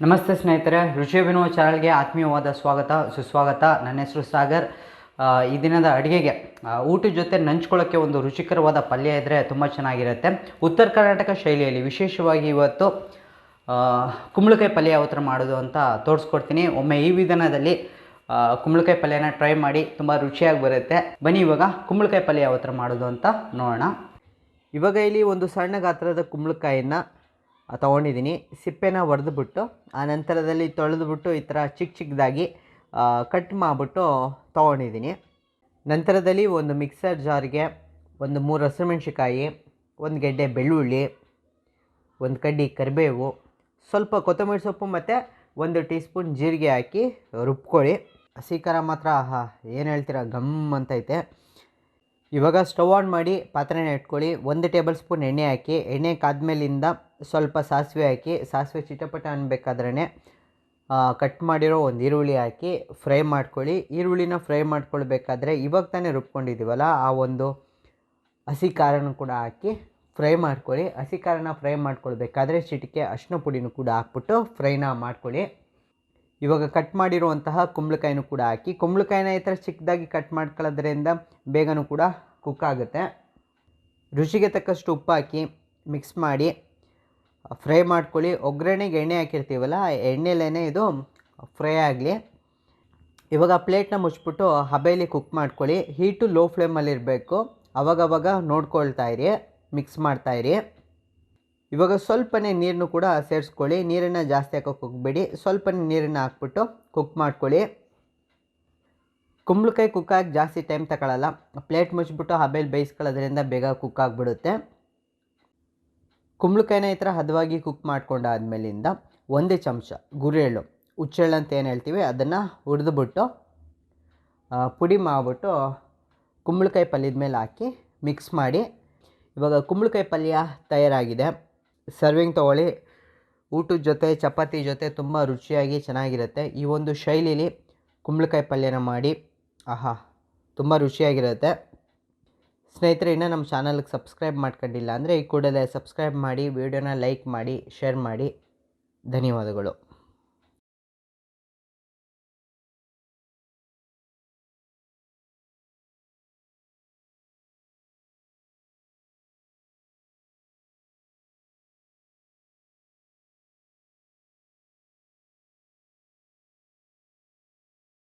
ನಮಸ್ತೆ ಸ್ನೇಹಿತರೆ, ರುಚಿ ವಿನೋ ಚಾನಲ್ಗೆ ಆತ್ಮೀಯವಾದ ಸ್ವಾಗತ, ಸುಸ್ವಾಗತ. ನನ್ನ ಹೆಸರು ಸಾಗರ್. ಈ ದಿನದ ಅಡುಗೆಗೆ ಊಟದ ಜೊತೆ ನಂಚ್ಕೊಳ್ಳೋಕ್ಕೆ ಒಂದು ರುಚಿಕರವಾದ ಪಲ್ಯ ಇದ್ದರೆ ತುಂಬ ಚೆನ್ನಾಗಿರುತ್ತೆ. ಉತ್ತರ ಕರ್ನಾಟಕ ಶೈಲಿಯಲ್ಲಿ ವಿಶೇಷವಾಗಿ ಇವತ್ತು ಕುಂಬಳಕಾಯಿ ಪಲ್ಯ ಯಾವ ಥರ ಮಾಡೋದು ಅಂತ ತೋರಿಸ್ಕೊಡ್ತೀನಿ. ಒಮ್ಮೆ ಈ ವಿಧಾನದಲ್ಲಿ ಕುಂಬಳಕಾಯಿ ಪಲ್ಯನ ಟ್ರೈ ಮಾಡಿ, ತುಂಬ ರುಚಿಯಾಗಿ ಬರುತ್ತೆ. ಬನ್ನಿ ಇವಾಗ ಕುಂಬಳಕಾಯಿ ಪಲ್ಯ ಯಾವ ಥರ ಮಾಡೋದು ಅಂತ ನೋಡೋಣ. ಇವಾಗ ಇಲ್ಲಿ ಒಂದು ಸಣ್ಣ ಗಾತ್ರದ ಕುಂಬಳಕಾಯಿನ ತೊಗೊಂಡಿದ್ದೀನಿ. ಸಿಪ್ಪೆನ ಒಡೆದ್ಬಿಟ್ಟು, ಆ, ನಂತರದಲ್ಲಿ ತೊಳೆದ್ಬಿಟ್ಟು ಈ ಥರ ಚಿಕ್ಕ ಚಿಕ್ಕದಾಗಿ ಕಟ್ ಮಾಡಿಬಿಟ್ಟು ತೊಗೊಂಡಿದ್ದೀನಿ. ನಂತರದಲ್ಲಿ ಒಂದು ಮಿಕ್ಸರ್ ಜಾರಿಗೆ ಒಂದು ಮೂರು ಹಸಿಮೆಣ್ಸಿಕಾಯಿ ಒಂದು ಗೆಡ್ಡೆ ಬೆಳ್ಳುಳ್ಳಿ, ಒಂದು ಕಡ್ಡಿ ಕರಿಬೇವು, ಸ್ವಲ್ಪ ಕೊತ್ತಂಬರಿ ಸೊಪ್ಪು ಮತ್ತು ಒಂದು ಟೀ ಸ್ಪೂನ್ ಜೀರಿಗೆ ಹಾಕಿ ರುಬ್ಕೊಳ್ಳಿ. ಹಸಿ ಖಾರ ಮಾತ್ರ ಏನು ಹೇಳ್ತೀರಾ ಗಮ್ ಅಂತೈತೆ. ಇವಾಗ ಸ್ಟವ್ ಆನ್ ಮಾಡಿ ಪಾತ್ರೆನ ಇಟ್ಕೊಳ್ಳಿ. ಒಂದು ಟೇಬಲ್ ಸ್ಪೂನ್ ಎಣ್ಣೆ ಹಾಕಿ, ಎಣ್ಣೆ ಕಾದ್ಮೇಲಿಂದ ಸ್ವಲ್ಪ ಸಾಸಿವೆ ಹಾಕಿ, ಸಾಸಿವೆ ಚಿಟಪಟ ಅನ್ಬೇಕಾದ್ರೇ ಕಟ್ ಮಾಡಿರೋ ಒಂದು ಈರುಳ್ಳಿ ಹಾಕಿ ಫ್ರೈ ಮಾಡ್ಕೊಳ್ಳಿ. ಈರುಳ್ಳಿನ ಫ್ರೈ ಮಾಡ್ಕೊಳ್ಬೇಕಾದ್ರೆ ಇವಾಗ ತಾನೇ ರುಬ್ಕೊಂಡಿದ್ದೀವಲ್ಲ, ಆ ಒಂದು ಹಸಿ ಖಾರನೂ ಕೂಡ ಹಾಕಿ ಫ್ರೈ ಮಾಡ್ಕೊಳ್ಳಿ. ಹಸಿ ಖಾರನ ಫ್ರೈ ಮಾಡ್ಕೊಳ್ಬೇಕಾದ್ರೆ ಚಿಟಿಕೆ ಅರಿಶಿನ ಪುಡಿನೂ ಕೂಡ ಹಾಕ್ಬಿಟ್ಟು ಫ್ರೈನ ಮಾಡ್ಕೊಳ್ಳಿ. ಇವಾಗ ಕಟ್ ಮಾಡಿರುವಂತಹ ಕುಂಬಳಕಾಯಿನೂ ಕೂಡ ಹಾಕಿ, ಕುಂಬಳಕಾಯಿನ ಈ ಥರ ಚಿಕ್ಕದಾಗಿ ಕಟ್ ಮಾಡ್ಕೊಳ್ಳೋದ್ರಿಂದ ಬೇಗನೂ ಕೂಡ ಕುಕ್ ಆಗುತ್ತೆ. ರುಚಿಗೆ ತಕ್ಕಷ್ಟು ಉಪ್ಪು ಹಾಕಿ ಮಿಕ್ಸ್ ಮಾಡಿ ಫ್ರೈ ಮಾಡ್ಕೊಳ್ಳಿ. ಒಗ್ಗರಣೆಗೆ ಎಣ್ಣೆ ಹಾಕಿರ್ತೀವಲ್ಲ ಎಣ್ಣೆಲೇ ಇದು ಫ್ರೈ ಆಗಲಿ. ಇವಾಗ ಪ್ಲೇಟ್ನ ಮುಚ್ಚಿಬಿಟ್ಟು ಹಬೆಯಲ್ಲಿ ಕುಕ್ ಮಾಡ್ಕೊಳ್ಳಿ. ಹೀಟು ಲೋ ಫ್ಲೇಮಲ್ಲಿರಬೇಕು ಅವಾಗವಾಗ ನೋಡ್ಕೊಳ್ತಾ ಇರಿ ಮಿಕ್ಸ್ ಮಾಡ್ತಾಯಿರಿ ಇವಾಗ ಸ್ವಲ್ಪನೇ ನೀರನ್ನು ಕೂಡ ಸೇರಿಸ್ಕೊಳ್ಳಿ. ನೀರನ್ನು ಜಾಸ್ತಿ ಹಾಕೋಕೆ ಹೋಗಬೇಡಿ. ಸ್ವಲ್ಪನೇ ನೀರನ್ನು ಹಾಕ್ಬಿಟ್ಟು ಕುಕ್ ಮಾಡ್ಕೊಳ್ಳಿ. ಕುಂಬಳಕಾಯಿ ಕುಕ್ ಆಗಿ ಜಾಸ್ತಿ ಟೈಮ್ ತಗೊಳ್ಳಲ್ಲ ಪ್ಲೇಟ್ ಮುಚ್ಚಿಬಿಟ್ಟು ಹಬೇಲಿ ಬೇಯಿಸ್ಕೊಳ್ಳೋದ್ರಿಂದ ಬೇಗ ಕುಕ್ ಆಗಿಬಿಡುತ್ತೆ. ಕುಂಬಳಕಾಯಿನ ಈ ಥರ ಹದವಾಗಿ ಕುಕ್ ಮಾಡ್ಕೊಂಡಾದ್ಮೇಲಿಂದ ಒಂದೇ ಚಮಚ ಗುರೆಳ್ಳು ಹುಚ್ಚೆಳ್ಳು ಅಂತ ಏನು ಹೇಳ್ತೀವಿ, ಅದನ್ನು ಹುರಿದುಬಿಟ್ಟು ಪುಡಿ ಮಾಡಿಬಿಟ್ಟು ಕುಂಬಳಕಾಯಿ ಪಲ್ಯದ ಮೇಲೆ ಹಾಕಿ ಮಿಕ್ಸ್ ಮಾಡಿ. ಇವಾಗ ಕುಂಬಳಕಾಯಿ ಪಲ್ಯ ತಯಾರಾಗಿದೆ. ಸರ್ವಿಂಗ್ ತೊಗೊಳ್ಳಿ. ಊಟದ ಜೊತೆ, ಚಪಾತಿ ಜೊತೆ ತುಂಬ ರುಚಿಯಾಗಿ ಚೆನ್ನಾಗಿರುತ್ತೆ. ಈ ಒಂದು ಶೈಲಿಲಿ ಕುಂಬಳಕಾಯಿ ಪಲ್ಯನ ಮಾಡಿ. ಆಹಾ, ತುಂಬ ರುಚಿಯಾಗಿರುತ್ತೆ. ಸ್ನೇಹಿತರೆ, ಇನ್ನೂ ನಮ್ಮ ಚಾನಲ್ಗೆ ಸಬ್ಸ್ಕ್ರೈಬ್ ಮಾಡ್ಕೊಂಡಿಲ್ಲ ಅಂದರೆ ಈ ಕೂಡಲೇ ಸಬ್ಸ್ಕ್ರೈಬ್ ಮಾಡಿ, ವಿಡಿಯೋನ ಲೈಕ್ ಮಾಡಿ, ಶೇರ್ ಮಾಡಿ. ಧನ್ಯವಾದಗಳು.